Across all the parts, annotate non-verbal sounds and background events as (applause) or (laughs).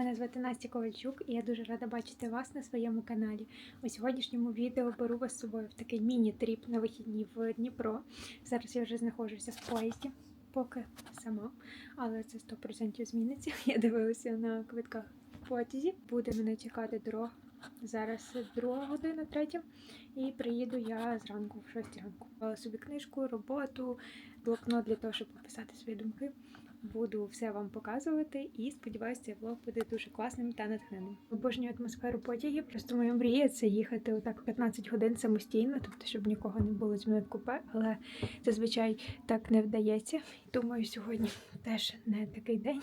Мене звати Настя Ковальчук, і я дуже рада бачити вас на своєму каналі. У сьогоднішньому відео беру вас з собою в такий міні-тріп на вихідні в Дніпро. Зараз я вже знаходжуся в поїзді, поки сама, але це 100% зміниться. (laughs) Я дивилася на квитках потязі. Буде мене чекати дорога. Зараз друга година, третя, і приїду я зранку, в 6 ранку. Брала собі книжку, роботу, блокнот для того, щоб написати свої думки. Буду все вам показувати і сподіваюся, цей влог буде дуже класним та натхненним. Обожнюю атмосферу потягів. Просто моя мрія це їхати отак 15 годин самостійно, тобто щоб нікого не було зі мною в купе, але зазвичай так не вдається. Думаю, сьогодні теж не такий день,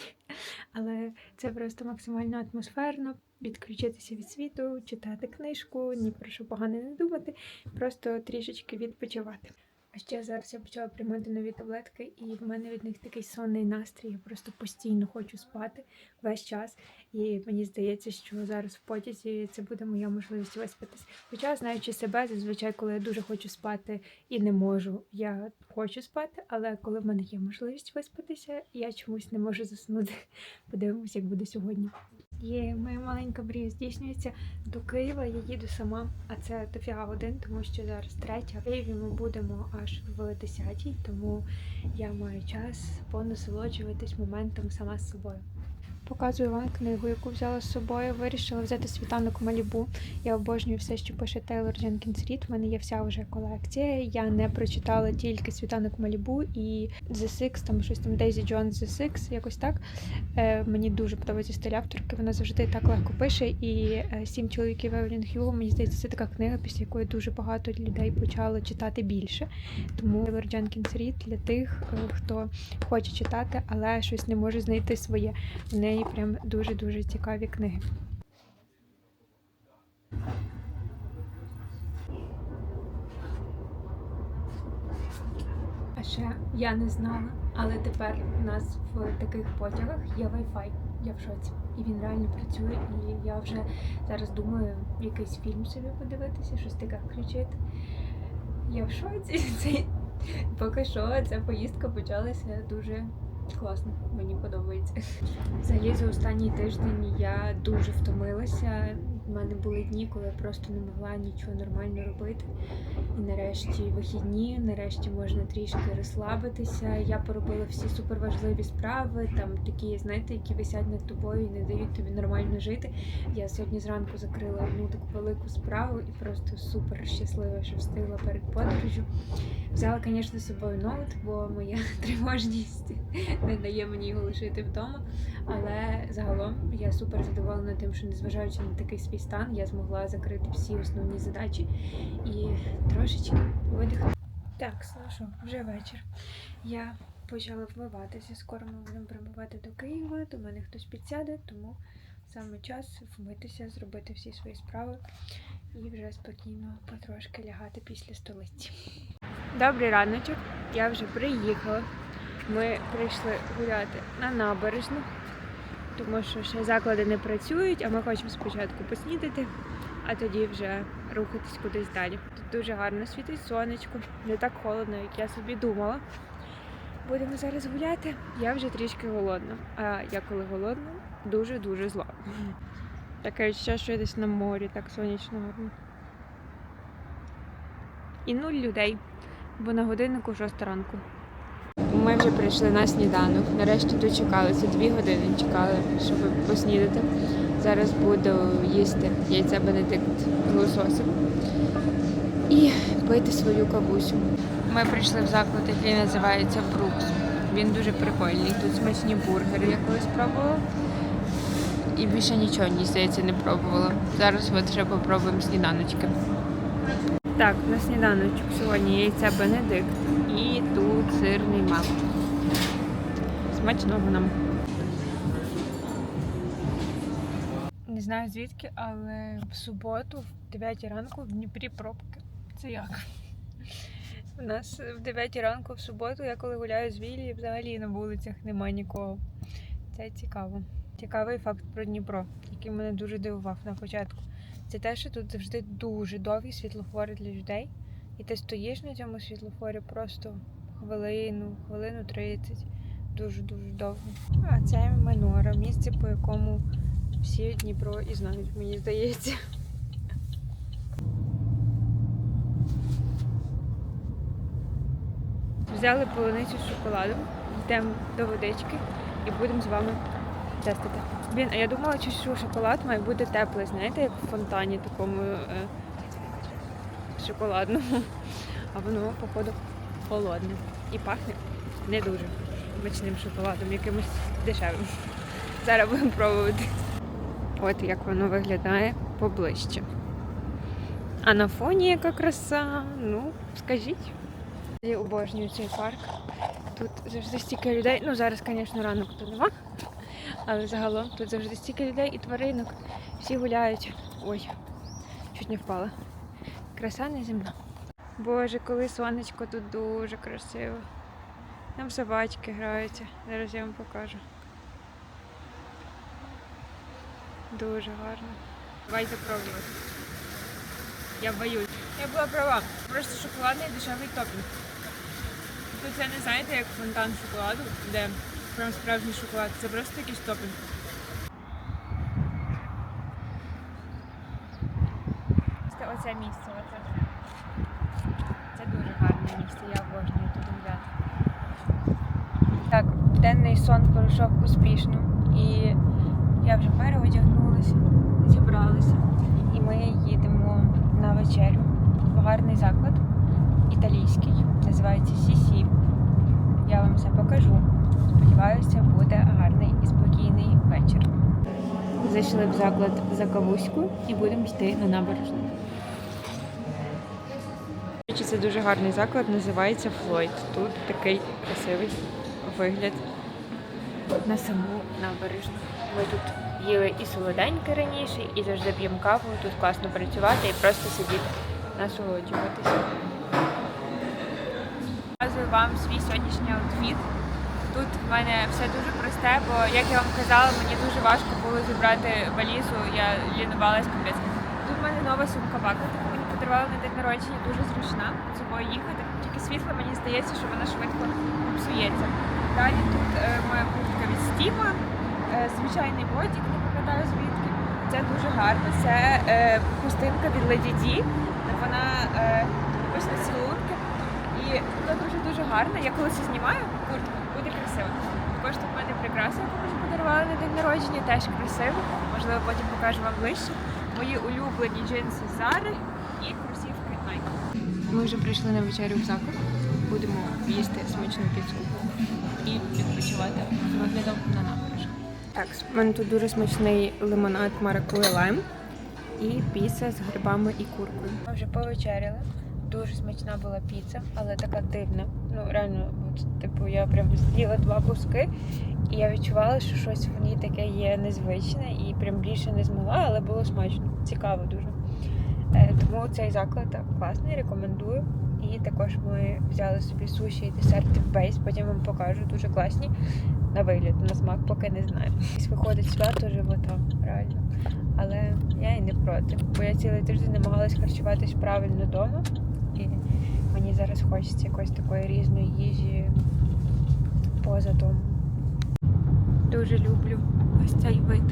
але це просто максимально атмосферно. Відключитися від світу, читати книжку, ні про що погане не думати, просто трішечки відпочивати. А ще зараз я почала приймати нові таблетки, і в мене від них такий сонний настрій. Я просто постійно хочу спати весь час. І мені здається, що зараз в потязі це буде моя можливість виспатись. Хоча, знаючи себе, зазвичай, коли я дуже хочу спати і не можу, я хочу спати, але коли в мене є можливість виспатися, я чомусь не можу заснути. (laughs) Подивимось, як буде сьогодні. Є моя маленька мрія здійснюється до Києва. Я їду сама, а це дофіга годин, тому що зараз третя. В Києві ми будемо аж в 10-й, тому я маю час понасолоджуватись моментом сама з собою. Показую вам книгу, яку взяла з собою. Вирішила взяти світанок Малібу. Я обожнюю все, що пише Тейлор Дженкінс Рід. У мене є вся вже колекція. Я не прочитала тільки світанок Малібу і The Six, там щось там Daisy Jones The Six, якось так. Е, мені дуже подобається стиль авторки. Вона завжди так легко пише. І е, сім чоловіків Евелін Хью, мені здається, це така книга, після якої дуже багато людей почало читати більше. Тому Тейлор Дженкінс Рід для тих, е, хто хоче читати, але щось не може знайти своє. В неї прям дуже-дуже цікаві книги. А ще я не знала, але тепер у нас в таких потягах є Wi-Fi. Я в шоці. І він реально працює. І я вже зараз думаю якийсь фільм собі подивитися, щось таке включити. Я в шоці. (laughs) Це поки що ця поїздка почалася дуже класно. Мені подобається. Взагалі за останній тиждень я дуже втомилася. У мене були дні, коли я просто не могла нічого нормально робити. І нарешті вихідні, нарешті можна трішки розслабитися. Я поробила всі суперважливі справи, там такі, знаєте, які висять над тобою і не дають тобі нормально жити. Я сьогодні зранку закрила одну таку велику справу і просто супер щаслива, що встигла перед подорожю. Взяла, звісно, з собою ноут, бо моя (laughs) тривожність не дає мені його лишити вдома. Але загалом я супер задоволена тим, що незважаючи на такий свій стан, я змогла закрити всі основні задачі і трошечки видихнути. Так, ну вже вечір. Я почала вмиватися. Скоро ми будемо прямувати до Києва. До мене хтось підсяде, тому саме час вмитися, зробити всі свої справи і вже спокійно потрошки лягати після столиці. Добрий раночок, я вже приїхала. Ми прийшли гуляти на набережну, тому що ще заклади не працюють, а ми хочемо спочатку поснідати, а тоді вже рухатись кудись далі. Тут дуже гарно світить сонечко, не так холодно, як я собі думала. Будемо зараз гуляти. Я вже трішки голодна. А я коли голодна, дуже-дуже зла. Таке ще що десь на морі, так сонячно гарно. І нуль людей, бо на годиннику 6 ранку. Ми вже прийшли на сніданок. Нарешті дочекалися. Дві години чекали, щоб поснідати. Зараз буду їсти яйця Бенедикт з лососем і пити свою кавусю. Ми прийшли в заклад, який називається Брукс. Він дуже прикольний. Тут смачні бургери, я колись пробувала. І більше нічого, мені здається, не пробувала. Зараз от ще попробуємо сніданочки. Так, на сніданочок сьогодні яйця Бенедикт і тут сирний мак. Смачного нам. Не знаю звідки, але в суботу, в 9 ранку в Дніпрі пробки. Це як? У нас в 9 ранку в суботу, я коли гуляю з Віллі, взагалі на вулицях немає нікого. Це цікаво. Цікавий факт про Дніпро, який мене дуже дивував на початку. Це те, що тут завжди дуже довгі світлофори для людей. І ти стоїш на цьому світлофорі просто хвилину, хвилину 30. Дуже-дуже довго. А це Менора, місце, по якому всі Дніпро і знають, мені здається. Взяли полуницю з шоколадом, йдемо до водички і будемо з вами тестити. Блін, а я думала, що шоколад має бути теплий, знаєте, як в фонтані такому е, шоколадному. (laughs) А воно, походу, холодне. І пахне не дуже смачним шоколадом, якимось дешевим. (laughs) Зараз будемо пробувати. От як воно виглядає поближче. А на фоні яка краса, ну, скажіть. Я обожнюю цей парк. Тут завжди стільки людей. Ну, зараз, звісно, ранок тут нема. Але загалом тут завжди стільки людей і тваринок. Всі гуляють. Ой, чуть не впала. Краса неземна. Боже, коли сонечко тут дуже красиво. Там собачки граються. Зараз я вам покажу. Дуже гарно. Давай запробувати. Я боюсь. Я була права. Просто шоколадний дешевий топінг. Тут це не знаєте, як фонтан шоколаду, де прям справжній шоколад. Це просто якийсь топінг. Це оце місце, оце. Це дуже гарне місце, я обожнюю тут гуляти. Так, денний сон пройшов успішно і я вже переодягнулася, зібралася. І ми їдемо на вечерю в гарний заклад італійський, називається Сісі. Я вам все покажу. Сподіваюся, буде гарний і спокійний вечір. Зайшли в заклад за кавуську і будемо йти на набережну. Це дуже гарний заклад, називається Флойд. Тут такий красивий вигляд на саму набережну. Ми тут їли і солоденьке раніше, і завжди п'ємо каву. Тут класно працювати і просто сидіти, насолоджуватися. Показую вам свій сьогоднішній аутфіт. Тут в мене все дуже просте, бо як я вам казала, мені дуже важко було зібрати валізу, я лінувалась капець. Тут в мене нова сумка бака, таку мені подарували на день народження, дуже зручна з собою їхати. Тільки світло мені здається, що вона швидко псується. Далі тут е, моя куртка від Стіма, е, звичайний бодік, не пам'ятаю звідки. Це дуже гарно. Це е, хустинка від Lady D. Вона е, написана цілунки. І вона дуже-дуже гарна. Я коли це знімаю, куртку, буде красиво. Також тут в мене прикраса, яку мені подарували на день народження, теж красиво. Можливо, потім покажу вам ближче. Мої улюблені джинси Zara і кросівки Nike. Ми вже прийшли на вечерю в заклад. Будемо їсти смачну піцу і відпочивати з виглядом на набережну. Так, в мене тут дуже смачний лимонад маракуя лайм і піца з грибами і куркою. Ми вже повечеряли. Дуже смачна була піца, але така дивна. Ну реально, типу, я прям з'їла два куски, і я відчувала, що щось в ній таке є незвичне і прям більше не змогла, але було смачно. Цікаво дуже. Е, тому цей заклад класний, рекомендую. І також ми взяли собі суші і десерти в бейс, потім вам покажу. Дуже класні. На вигляд, на смак поки не знаю. Ось Виходить свято живота, реально. Але я і не проти, бо я цілий тиждень намагалась харчуватись правильно вдома. Зараз хочеться якоїсь такої різної їжі поза домом. Дуже люблю ось цей вид.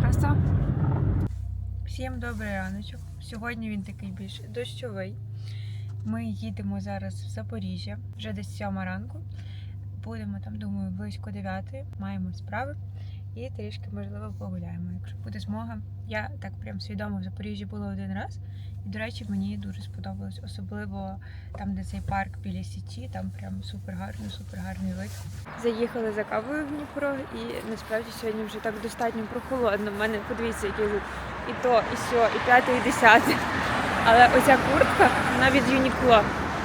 Краса. Всім добрий раночок. Сьогодні він такий більш дощовий. Ми їдемо зараз в Запоріжжя, вже десь сьома ранку. Будемо там, думаю, близько 9. Маємо справи і трішки, можливо, погуляємо, якщо буде змога. Я так прям свідомо в Запоріжжі була один раз. І, до речі, мені дуже сподобалось, особливо там, де цей парк біля Січі, там прям супер гарний, супер гарний вид. Заїхали за кавою в Дніпро, і насправді сьогодні вже так достатньо прохолодно. У мене подивіться, який і то, і сьо, і п'яте, і десяте. Але оця куртка, вона від Юнікло.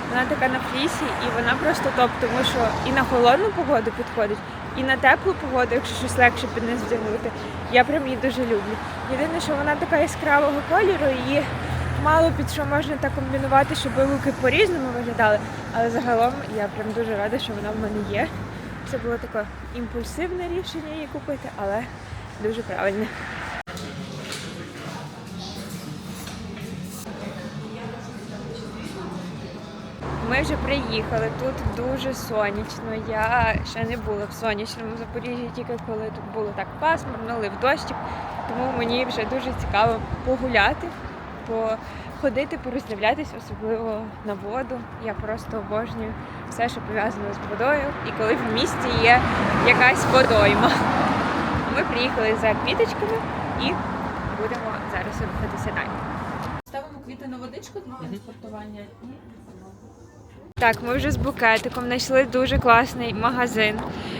Вона така на флісі, і вона просто топ, тому що і на холодну погоду підходить, і на теплу погоду, якщо щось легше під низ вдягнути. Я прям її дуже люблю. Єдине, що вона така яскравого кольору, її мало під що можна так комбінувати, щоб луки по-різному виглядали. Але загалом я прям дуже рада, що вона в мене є. Це було таке імпульсивне рішення її купити, але дуже правильне. Ми вже приїхали. Тут дуже сонячно. Я ще не була в сонячному Запоріжжі, тільки коли тут було так пасмурно, лив дощик. Тому мені вже дуже цікаво погуляти, походити, пороздивлятися, особливо на воду. Я просто обожнюю все, що пов'язано з водою. І коли в місті є якась водойма. Ми приїхали за квіточками і будемо зараз рухатися далі. Ставимо квіти на водичку для транспортування і Так, ми вже з букетиком знайшли дуже класний магазин.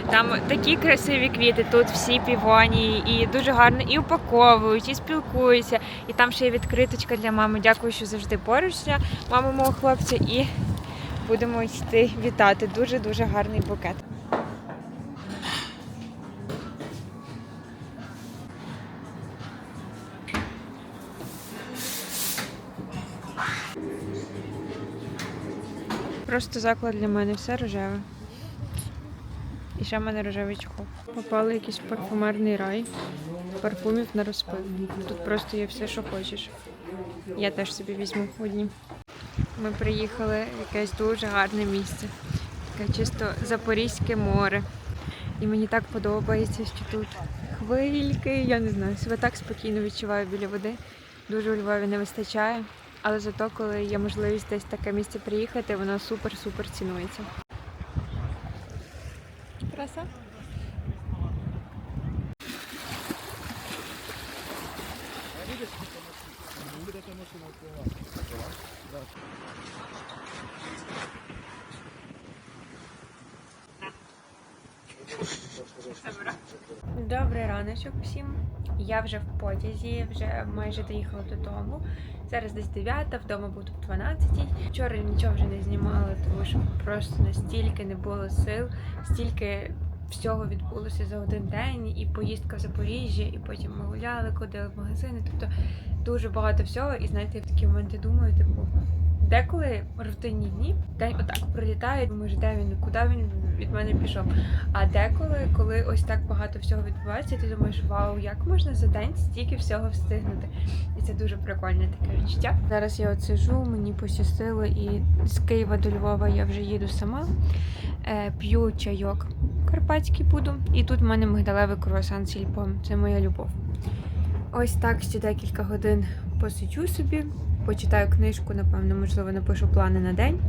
Там такі красиві квіти, тут всі півонії, і дуже гарно і упаковують, і спілкуються. І там ще є відкриточка для мами. Дякую, що завжди поруч для мами мого хлопця. І будемо йти вітати. Дуже дуже гарний букет. Просто заклад для мене, все рожеве. І ще в мене рожевий чохол. Попали якийсь парфумерний рай. Парфумів на розпив. Тут просто є все, що хочеш. Я теж собі візьму одні. Ми приїхали в якесь дуже гарне місце. Таке чисто Запорізьке море. І мені так подобається, що тут хвильки, я не знаю, себе так спокійно відчуваю біля води. Дуже у Львові не вистачає. Але зато, коли є можливість десь таке місце приїхати, воно супер-супер цінується. Краса. Добрий раночок всім. Я вже в потязі, вже майже доїхала додому. Зараз десь 9, вдома буду в 12. Вчора нічого вже не знімала, тому що просто настільки не було сил, стільки всього відбулося за один день, і поїздка в Запоріжжя, і потім ми гуляли, ходили в магазини. Тобто дуже багато всього. І знаєте, в такі моменти думаю, типу, деколи рутинні дні день отак пролітає, думаєш, де він, куди він від мене пішов. А деколи, коли ось так багато всього відбувається, ти думаєш, вау, як можна за день стільки всього встигнути? І це дуже прикольне таке відчуття. Зараз я от сижу, мені пощастило, і з Києва до Львова я вже їду сама, е, п'ю чайок карпатський буду. І тут в мене мигдалевий круасан сільпом. Це моя любов. Ось так ще декілька годин посиджу собі, почитаю книжку, напевно, можливо, напишу плани на день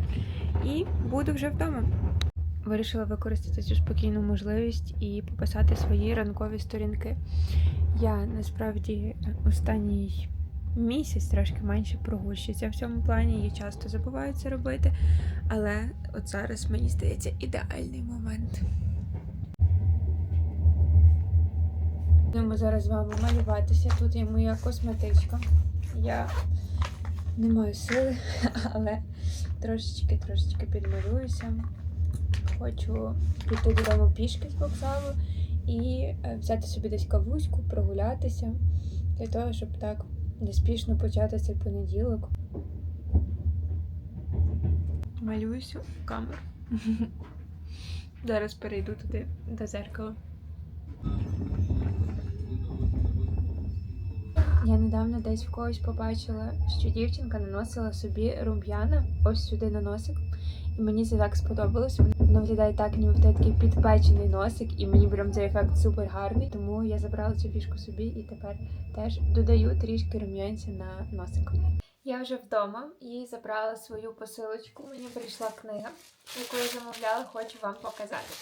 і буду вже вдома. Вирішила використати цю спокійну можливість і пописати свої ранкові сторінки. Я насправді останній місяць трошки менше прогущуся в цьому плані. Я часто забуваю це робити, але от зараз мені здається ідеальний момент. Будемо зараз з вами малюватися. Тут є моя косметичка. Я не маю сили, (laughs) але трошечки трошечки підмалююся. Хочу піти додому пішки з вокзалу і е, взяти собі десь кавуську, прогулятися для того, щоб так неспішно почати цей понеділок. Малююся в камеру. (laughs) Зараз перейду туди до зеркала. Я недавно десь в когось побачила, що дівчинка наносила собі рум'яна ось сюди на носик. І мені це так сподобалось. Воно виглядає так, ніби в тебе такий підпечений носик, і мені прям цей ефект супер гарний. Тому я забрала цю фішку собі і тепер теж додаю трішки рум'янця на носик. Я вже вдома і забрала свою посилочку. Мені прийшла книга, яку я замовляла, хочу вам показати.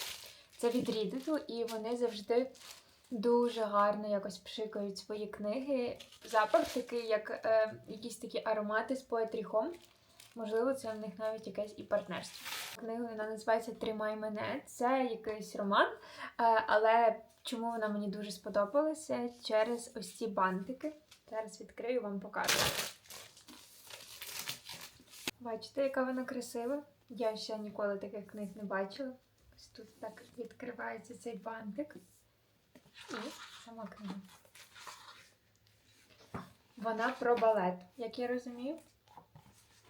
Це від Рідиту, і вони завжди дуже гарно якось пшикають свої книги. Запах такий, як е, якісь такі аромати з Home. Можливо, це в них навіть якесь і партнерство. Книга вона називається Тримай мене. Це якийсь роман, е, але чому вона мені дуже сподобалася? Через ось ці бантики. Зараз відкрию вам покажу. Бачите, яка вона красива? Я ще ніколи таких книг не бачила. Ось тут так відкривається цей бантик. І сама книга. Вона про балет, як я розумію.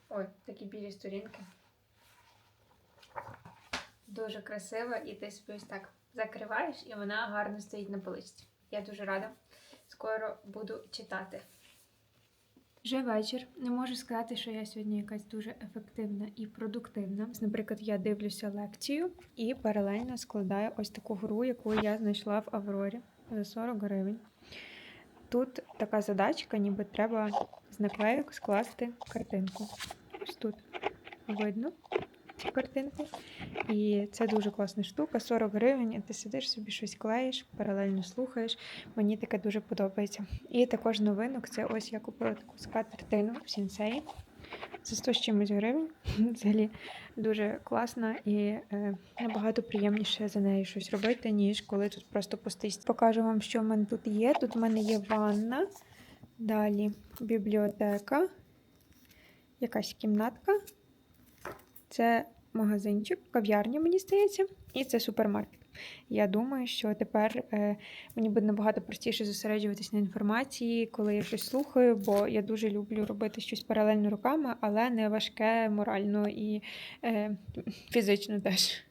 Ой, такі білі сторінки. Дуже красива, і ти собі ось так закриваєш, і вона гарно стоїть на поличці. Я дуже рада. Скоро буду читати. Вже вечір. Не можу сказати, що я сьогодні якась дуже ефективна і продуктивна. Наприклад, я дивлюся лекцію і паралельно складаю ось таку гру, яку я знайшла в Аврорі за 40 гривень. Тут така задачка, ніби треба з наклейок скласти картинку. Ось тут видно цю картинку. І це дуже класна штука. 40 гривень, і ти сидиш собі щось клеїш, паралельно слухаєш. Мені таке дуже подобається. І також новинок це ось я купила таку скатертину в сінсеї. За 100 з чимось гривень. (laughs) Взагалі дуже класна і е, набагато приємніше за нею щось робити, ніж коли тут просто пустий. стіл. Покажу вам, що в мене тут є. Тут в мене є ванна, далі бібліотека, якась кімнатка. Це магазинчик, кав'ярня, мені здається, і це супермаркет. Я думаю, що тепер е, мені буде набагато простіше зосереджуватись на інформації, коли я щось слухаю, бо я дуже люблю робити щось паралельно руками, але не важке морально і е, фізично теж.